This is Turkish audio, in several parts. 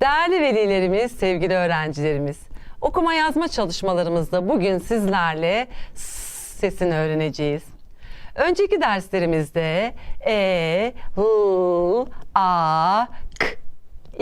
Değerli velilerimiz, sevgili öğrencilerimiz, okuma yazma çalışmalarımızda bugün sizlerle sesini öğreneceğiz. Önceki derslerimizde e, l, a, k,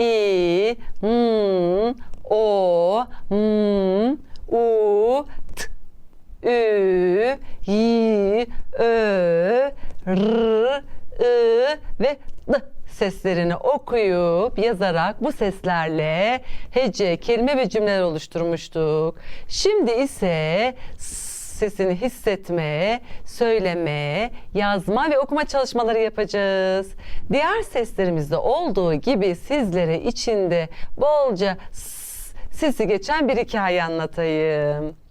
i, m, o, m, u, t, ü, y, ö, r, ı ve d seslerini okuyup yazarak bu seslerle hece, kelime ve cümleler oluşturmuştuk. Şimdi ise sesini hissetme, söyleme, yazma ve okuma çalışmaları yapacağız. Diğer seslerimizde olduğu gibi sizlere içinde bolca sesi geçen bir hikaye anlatayım.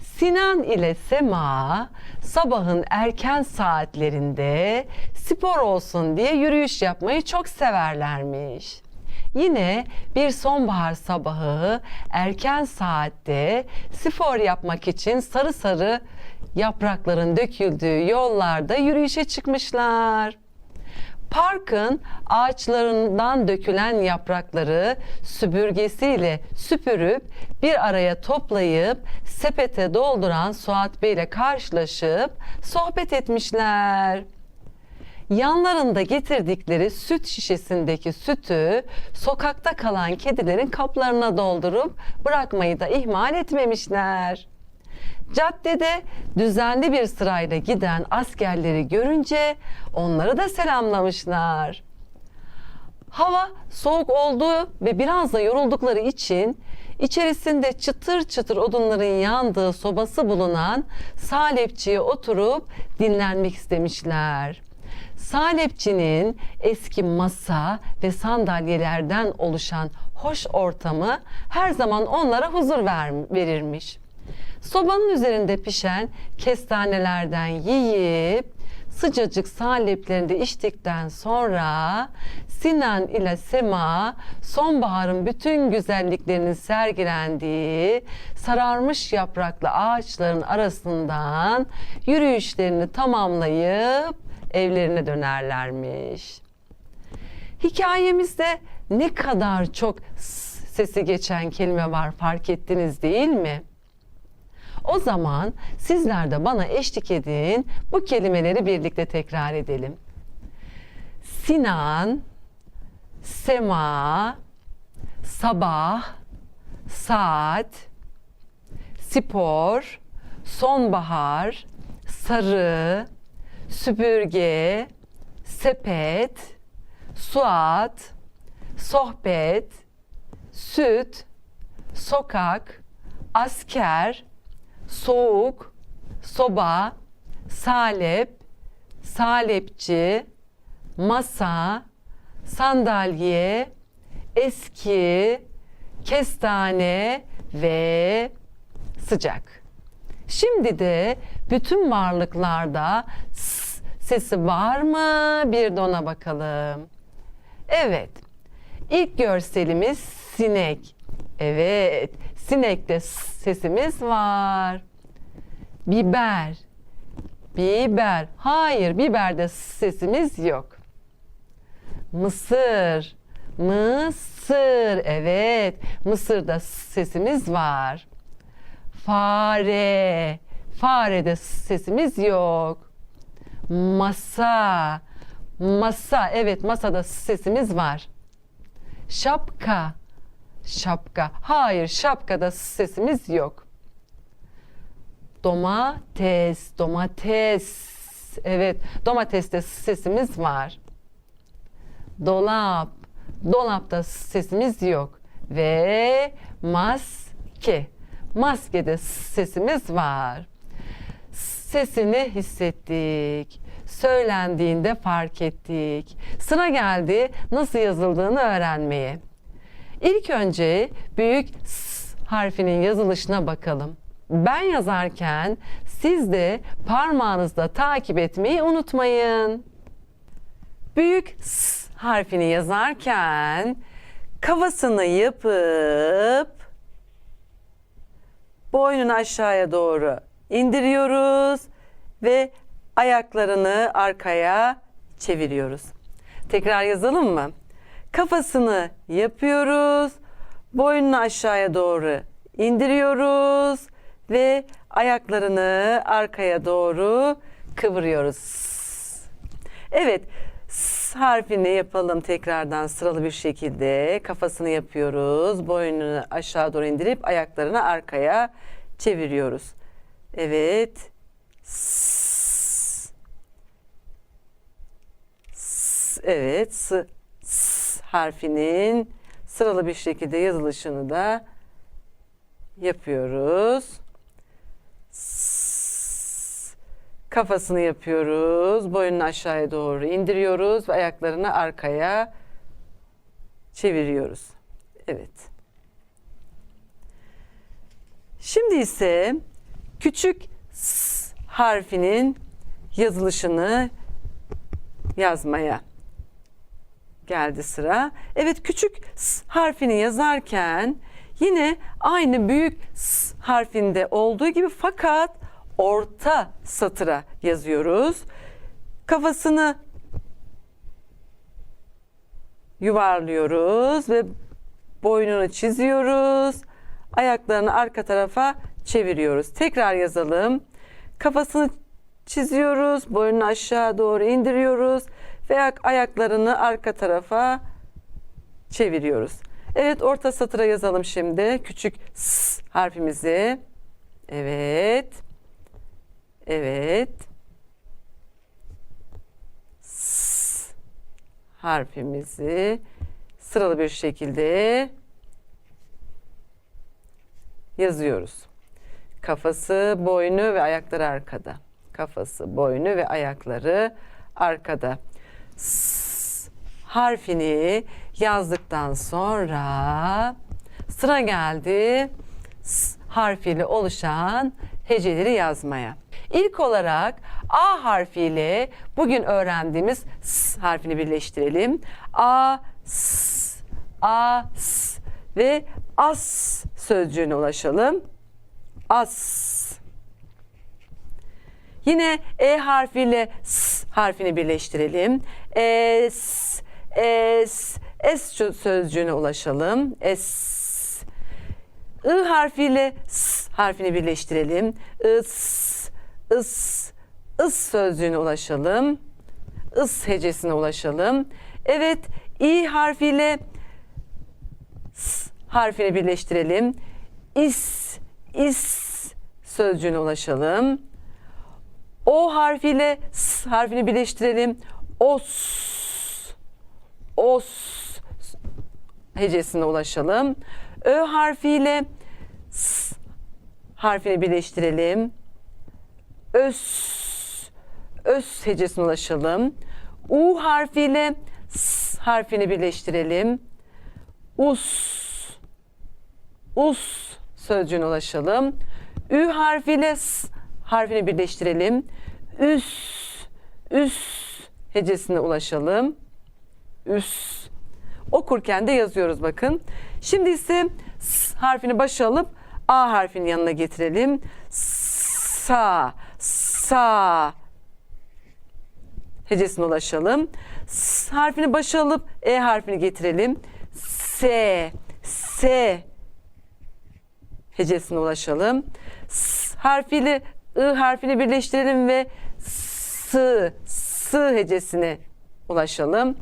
Sinan ile Sema sabahın erken saatlerinde spor olsun diye yürüyüş yapmayı çok severlermiş. Yine bir sonbahar sabahı erken saatte spor yapmak için sarı sarı yaprakların döküldüğü yollarda yürüyüşe çıkmışlar. Parkın ağaçlarından dökülen yaprakları süpürgesiyle süpürüp bir araya toplayıp sepete dolduran Suat Bey ile karşılaşıp sohbet etmişler. Yanlarında getirdikleri süt şişesindeki sütü sokakta kalan kedilerin kaplarına doldurup bırakmayı da ihmal etmemişler. Caddede düzenli bir sırayla giden askerleri görünce onları da selamlamışlar. Hava soğuk olduğu ve biraz da yoruldukları için içerisinde çıtır çıtır odunların yandığı sobası bulunan salepçiye oturup dinlenmek istemişler. Salepçinin eski masa ve sandalyelerden oluşan hoş ortamı her zaman onlara huzur ver, verirmiş. Sobanın üzerinde pişen kestanelerden yiyip sıcacık saleplerini de içtikten sonra Sinan ile Sema sonbaharın bütün güzelliklerinin sergilendiği sararmış yapraklı ağaçların arasından yürüyüşlerini tamamlayıp evlerine dönerlermiş. Hikayemizde ne kadar çok sesi geçen kelime var fark ettiniz değil mi? O zaman sizler de bana eşlik edin. Bu kelimeleri birlikte tekrar edelim. Sinan, sema, sabah, saat, spor, sonbahar, sarı, süpürge, sepet, suat, sohbet, süt, sokak, asker, soğuk, soba, salep, salepçi, masa, sandalye, eski, kestane ve sıcak. Şimdi de bütün varlıklarda sesi var mı? Bir de ona bakalım. Evet. İlk görselimiz sinek. Evet, sinekte sesimiz var. Biber. Biber. Hayır, biberde sesimiz yok. Mısır. Mısır. Evet, mısırda sesimiz var. Fare. Farede sesimiz yok. Masa. Masa. Evet, masada sesimiz var. Şapka. Şapka. Hayır, şapkada sesimiz yok. Domates, domates. Evet, domateste sesimiz var. Dolap. Dolapta sesimiz yok. Ve maske. Maskede sesimiz var. Sesini hissettik. Söylendiğinde fark ettik. Sıra geldi nasıl yazıldığını öğrenmeye. İlk önce büyük S harfinin yazılışına bakalım. Ben yazarken siz de parmağınızla takip etmeyi unutmayın. Büyük S harfini yazarken kafasını yapıp boynunu aşağıya doğru indiriyoruz ve ayaklarını arkaya çeviriyoruz. Tekrar yazalım mı? Kafasını yapıyoruz. Boynunu aşağıya doğru indiriyoruz ve ayaklarını arkaya doğru kıvırıyoruz. Evet, s harfini yapalım tekrardan sıralı bir şekilde. Kafasını yapıyoruz. Boynunu aşağı doğru indirip ayaklarını arkaya çeviriyoruz. Evet. S. S. Evet, s, harfinin sıralı bir şekilde yazılışını da yapıyoruz. Kafasını yapıyoruz. Boynunu aşağıya doğru indiriyoruz ve ayaklarını arkaya çeviriyoruz. Evet. Şimdi ise küçük s harfinin yazılışını yazmaya geldi sıra. Evet küçük s harfini yazarken yine aynı büyük s harfinde olduğu gibi fakat orta satıra yazıyoruz. Kafasını yuvarlıyoruz ve boynunu çiziyoruz. Ayaklarını arka tarafa çeviriyoruz. Tekrar yazalım. Kafasını çiziyoruz. Boynunu aşağı doğru indiriyoruz ve ayak- ayaklarını arka tarafa çeviriyoruz. Evet orta satıra yazalım şimdi. Küçük s harfimizi. Evet. Evet. S harfimizi sıralı bir şekilde yazıyoruz. Kafası, boynu ve ayakları arkada. Kafası, boynu ve ayakları arkada. Harfini yazdıktan sonra sıra geldi S harfiyle oluşan heceleri yazmaya. İlk olarak A harfiyle bugün öğrendiğimiz S harfini birleştirelim. A, S, A, S ve as sözcüğüne ulaşalım. As. Yine E harfiyle S harfini birleştirelim. Es, es, es sözcüğüne ulaşalım. Es. I harfiyle S harfini birleştirelim. Is, is, is sözcüğüne ulaşalım. Is hecesine ulaşalım. Evet, İ harfiyle S harfini birleştirelim. İs, is sözcüğüne ulaşalım. O harfiyle S harfini birleştirelim. Os, os hecesine ulaşalım. Ö harfiyle S harfini birleştirelim. Ös, öz hecesine ulaşalım. U harfiyle S harfini birleştirelim. Us, us sözcüğüne ulaşalım. Ü harfiyle S harfini birleştirelim. Üs, üs hecesine ulaşalım. Üs. Okurken de yazıyoruz bakın. Şimdi ise S harfini başa alıp A harfinin yanına getirelim. Sa, sa hecesine ulaşalım. S harfini başa alıp E harfini getirelim. S, S hecesine ulaşalım. S harfiyle I harfini birleştirelim ve S, S hecesine ulaşalım.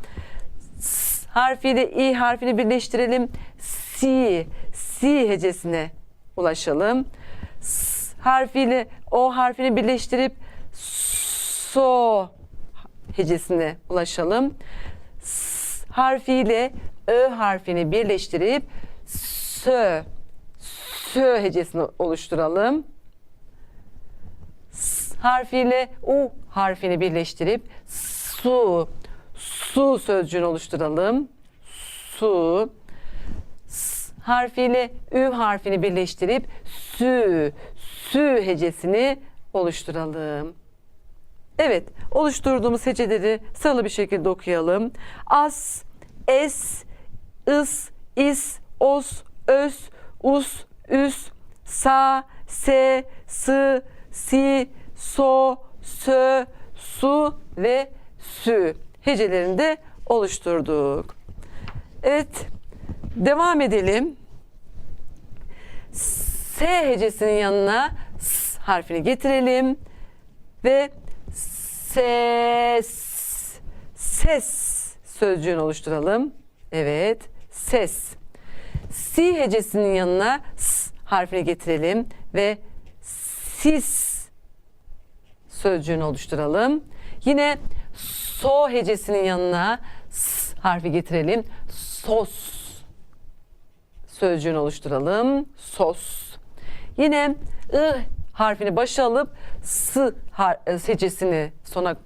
S harfiyle İ harfini birleştirelim. Si, si hecesine ulaşalım. S harfiyle O harfini birleştirip so hecesine ulaşalım. S harfiyle Ö harfini birleştirip sö, sö hecesini oluşturalım. Harfiyle U harfini birleştirip su, su sözcüğünü oluşturalım. Su. S harfiyle Ü harfini birleştirip sü, sü hecesini oluşturalım. Evet, oluşturduğumuz heceleri sıralı bir şekilde okuyalım. As, es, ıs, is, os, öz, us, üs, sa, se, sı, si, so, sö, su ve sü hecelerini de oluşturduk. Evet. Devam edelim. S hecesinin yanına S harfini getirelim ve ses ses sözcüğünü oluşturalım. Evet, ses. Si hecesinin yanına S harfini getirelim ve sis sözcüğünü oluşturalım. Yine so hecesinin yanına S harfi getirelim. Sos sözcüğünü oluşturalım. Sos. Yine ı harfini başa alıp s e, hecesini sona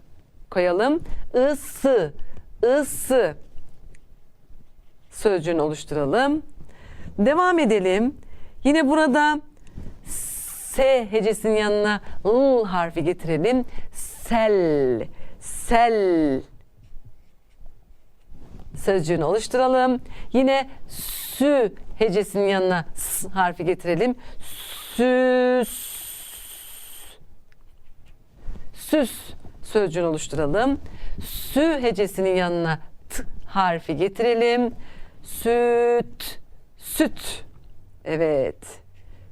koyalım. Isı, ısı sözcüğünü oluşturalım. Devam edelim. Yine burada S hecesinin yanına L harfi getirelim. Sel, sel sözcüğünü oluşturalım. Yine sü hecesinin yanına s harfi getirelim. Süs. Süs sözcüğünü oluşturalım. Sü hecesinin yanına t harfi getirelim. Süt. Süt. Evet.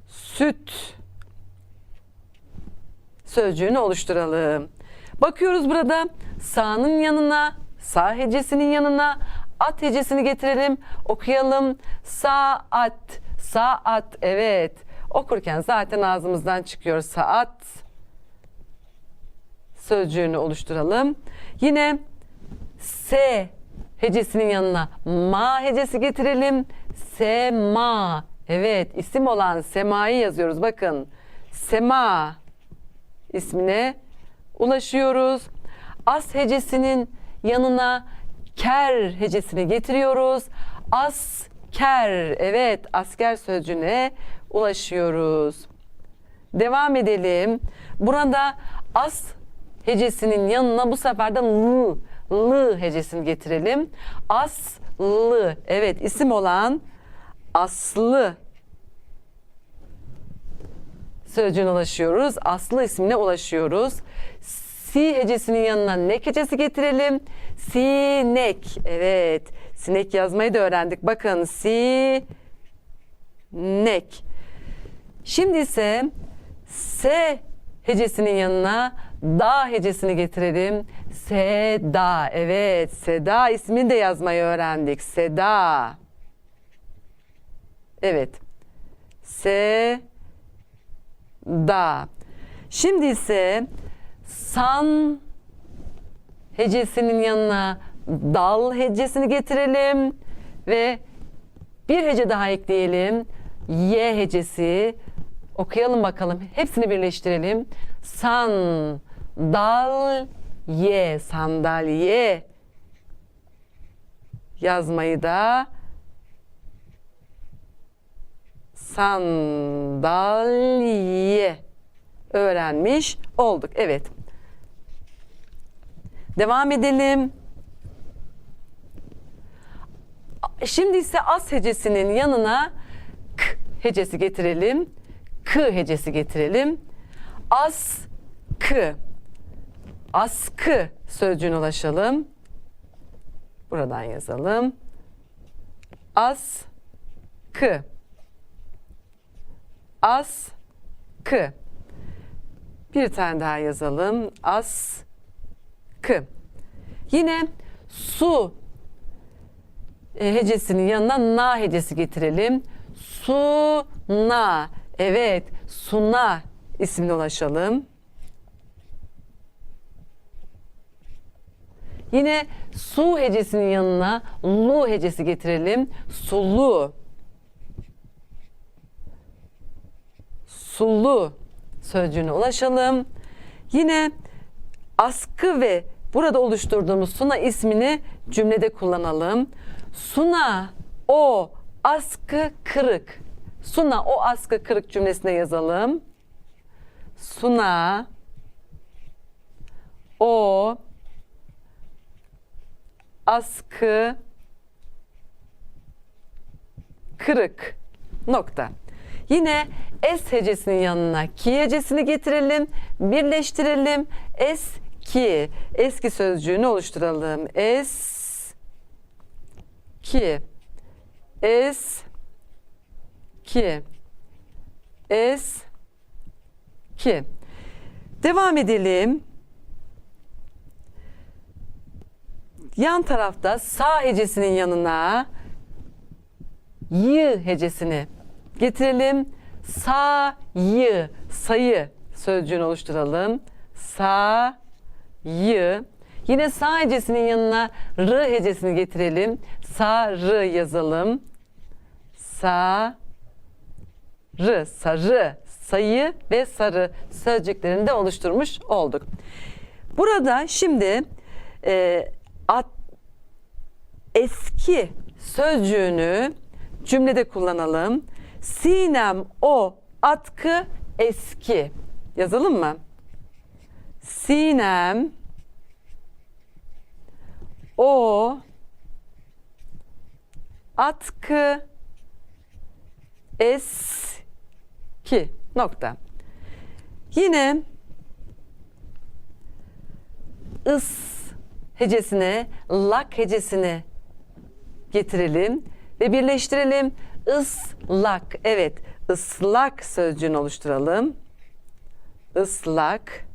Süt sözcüğünü oluşturalım. Bakıyoruz burada sağının yanına, sağ hecesinin yanına at hecesini getirelim. Okuyalım. Saat, saat. Evet. Okurken zaten ağzımızdan çıkıyor saat. Sözcüğünü oluşturalım. Yine S hecesinin yanına ma hecesi getirelim. Sema. Evet, isim olan semayı yazıyoruz. Bakın. Sema ismine ulaşıyoruz. As hecesinin yanına ker hecesini getiriyoruz. Asker, evet asker sözcüğüne ulaşıyoruz. Devam edelim. Burada as hecesinin yanına bu sefer de l, l hecesini getirelim. Aslı, evet isim olan aslı sözcüğüne ulaşıyoruz. Aslı ismine ulaşıyoruz. Si hecesinin yanına nek hecesi getirelim. Sinek. Evet. Sinek yazmayı da öğrendik. Bakın si nek. Şimdi ise S hecesinin yanına da hecesini getirelim. Seda. Evet. Seda ismini de yazmayı öğrendik. Seda. Evet. Se da. Şimdi ise san hecesinin yanına dal hecesini getirelim ve bir hece daha ekleyelim. Y hecesi. Okuyalım bakalım. Hepsini birleştirelim. San, dal, ye, sandalye yazmayı da sandalye öğrenmiş olduk. Evet. Devam edelim. Şimdi ise as hecesinin yanına k hecesi getirelim. K hecesi getirelim. As k. Askı sözcüğüne ulaşalım. Buradan yazalım. As k askı. Bir tane daha yazalım. Askı. Yine su e, hecesinin yanına na hecesi getirelim. Suna. Evet, suna ismine ulaşalım. Yine su hecesinin yanına lu hecesi getirelim. Sulu. Sulu sözcüğüne ulaşalım. Yine askı ve burada oluşturduğumuz Suna ismini cümlede kullanalım. Suna o askı kırık. Suna o askı kırık cümlesine yazalım. Suna o askı kırık nokta. Yine es hecesinin yanına ki hecesini getirelim, birleştirelim. Eski, eski sözcüğünü oluşturalım. Es ki es ki es ki devam edelim. Yan tarafta sağ hecesinin yanına y hecesini getirelim. Sağ y sayı sözcüğünü oluşturalım. Sağ y yine sağ hecesinin yanına r hecesini getirelim. Sağ r yazalım. Sa rı, sarı, sayı ve sarı sözcüklerini de oluşturmuş olduk. Burada şimdi e, at, eski sözcüğünü cümlede kullanalım. Sinem o atkı eski. Yazalım mı? Sinem o atkı eski nokta. Yine ıs hecesine lak hecesini getirelim ve birleştirelim. Islak. Evet, ıslak sözcüğünü oluşturalım. Islak.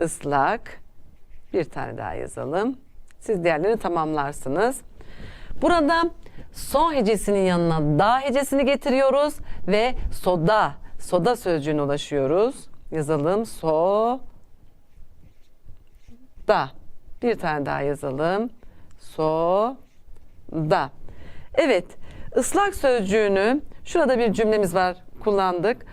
Islak. Bir tane daha yazalım. Siz diğerlerini tamamlarsınız. Burada son hecesinin yanına da hecesini getiriyoruz ve soda, soda sözcüğüne ulaşıyoruz. Yazalım. So da. Bir tane daha yazalım. So da. Evet. ıslak sözcüğünü şurada bir cümlemiz var kullandık.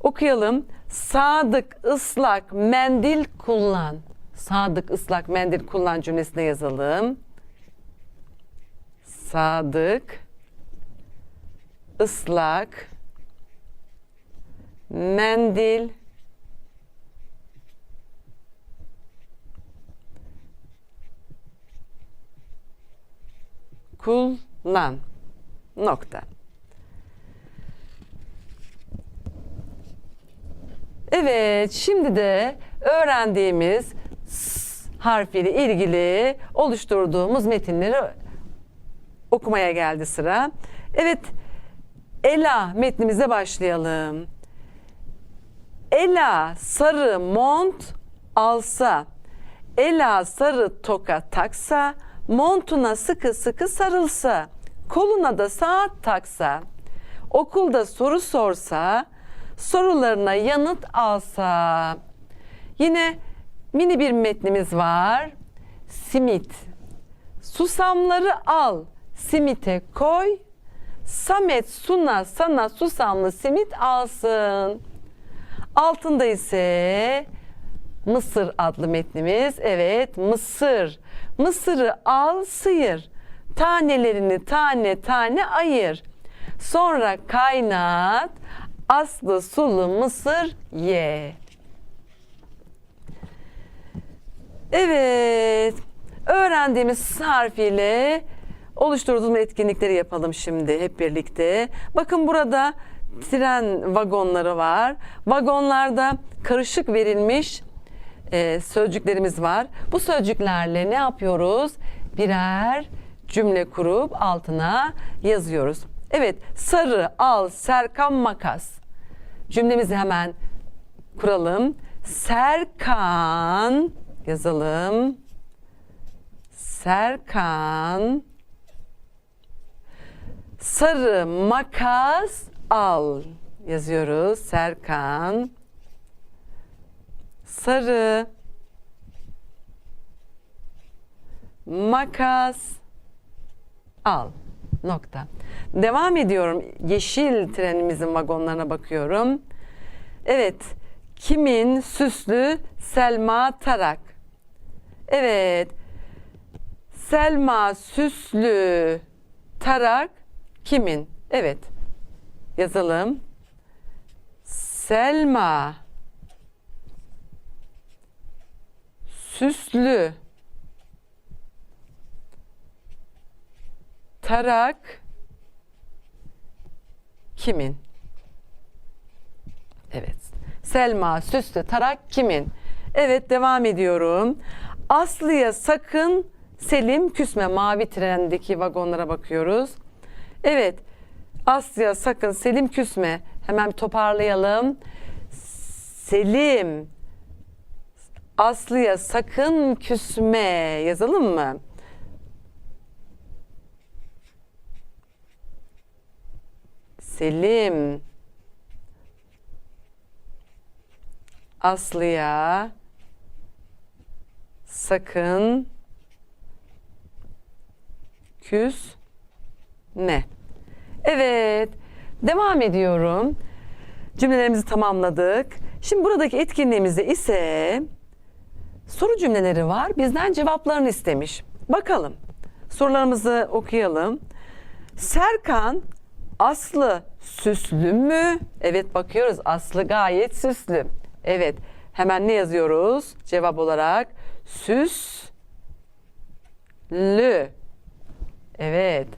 Okuyalım. Sadık ıslak mendil kullan. Sadık ıslak mendil kullan cümlesine yazalım. Sadık ıslak mendil kullan nokta. Evet, şimdi de öğrendiğimiz s harfiyle ilgili oluşturduğumuz metinleri okumaya geldi sıra. Evet, Ela metnimize başlayalım. Ela sarı mont alsa, Ela sarı toka taksa, montuna sıkı sıkı sarılsa, koluna da saat taksa, okulda soru sorsa, sorularına yanıt alsa. Yine mini bir metnimiz var. Simit. Susamları al, simite koy. Samet Suna sana susamlı simit alsın. Altında ise Mısır adlı metnimiz. Evet, Mısır. Mısırı al, sıyır. Tanelerini tane tane ayır. Sonra kaynat. Aslı sulu mısır ye. Evet. Öğrendiğimiz harfiyle oluşturduğumuz etkinlikleri yapalım şimdi hep birlikte. Bakın burada tren vagonları var. Vagonlarda karışık verilmiş e, sözcüklerimiz var. Bu sözcüklerle ne yapıyoruz? Birer cümle kurup altına yazıyoruz. Evet, sarı, al, Serkan makas. Cümlemizi hemen kuralım. Serkan yazalım. Serkan sarı makas al yazıyoruz. Serkan sarı makas al nokta. Devam ediyorum. Yeşil trenimizin vagonlarına bakıyorum. Evet. Kimin süslü Selma Tarak. Evet. Selma süslü tarak kimin? Evet. Yazalım. Selma süslü tarak kimin? Evet. Selma süslü tarak kimin? Evet devam ediyorum. Aslı'ya sakın Selim küsme mavi trendeki vagonlara bakıyoruz. Evet. Asya sakın Selim küsme. Hemen toparlayalım. Selim Aslı'ya sakın küsme yazalım mı? Selim Aslı'ya sakın küs ne? Evet, devam ediyorum. Cümlelerimizi tamamladık. Şimdi buradaki etkinliğimizde ise soru cümleleri var. Bizden cevaplarını istemiş. Bakalım. Sorularımızı okuyalım. Serkan Aslı süslü mü? Evet bakıyoruz. Aslı gayet süslü. Evet. Hemen ne yazıyoruz? Cevap olarak süslü. Evet.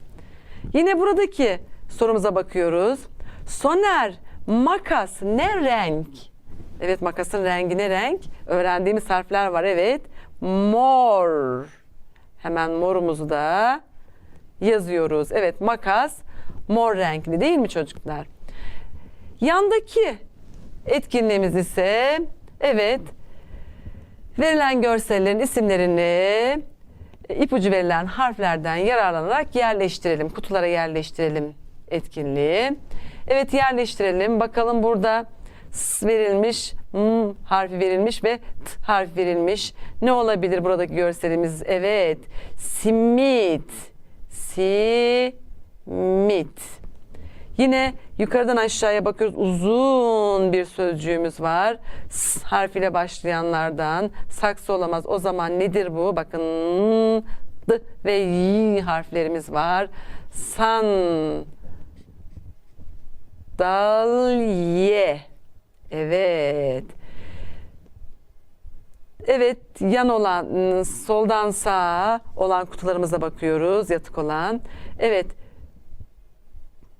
Yine buradaki sorumuza bakıyoruz. Soner makas ne renk? Evet makasın rengi ne renk? Öğrendiğimiz harfler var evet. Mor. Hemen morumuzu da yazıyoruz. Evet makas mor renkli değil mi çocuklar? Yandaki etkinliğimiz ise evet verilen görsellerin isimlerini ipucu verilen harflerden yararlanarak yerleştirelim. Kutulara yerleştirelim etkinliği. Evet yerleştirelim. Bakalım burada s verilmiş, m harfi verilmiş ve t harfi verilmiş. Ne olabilir buradaki görselimiz? Evet. Simit. Simit. Yine yukarıdan aşağıya bakıyoruz. Uzun bir sözcüğümüz var. S harfiyle başlayanlardan. Saksı olamaz. O zaman nedir bu? Bakın d ve y harflerimiz var. San dalye. Evet. Evet, yan olan, soldan sağa olan kutularımıza bakıyoruz, yatık olan. Evet,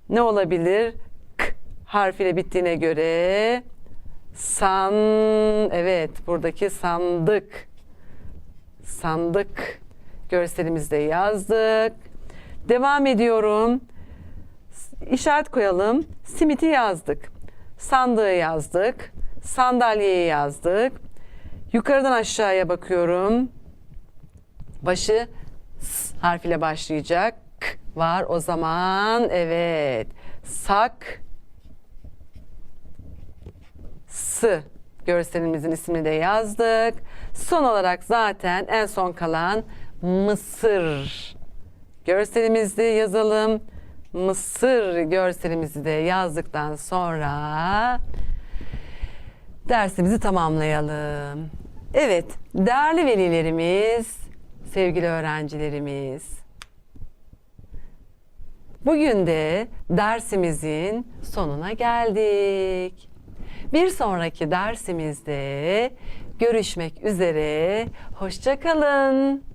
ne olabilir? K harfiyle bittiğine göre san, evet buradaki sandık. Sandık görselimizde yazdık. Devam ediyorum. İşaret koyalım. Simiti yazdık. Sandığı yazdık. Sandalyeyi yazdık. Yukarıdan aşağıya bakıyorum. Başı s harfiyle başlayacak. K var o zaman. Evet. Sak s görselimizin ismini de yazdık. Son olarak zaten en son kalan Mısır görselimizi yazalım. Mısır görselimizi de yazdıktan sonra dersimizi tamamlayalım. Evet, değerli velilerimiz, sevgili öğrencilerimiz. Bugün de dersimizin sonuna geldik. Bir sonraki dersimizde görüşmek üzere. Hoşça kalın.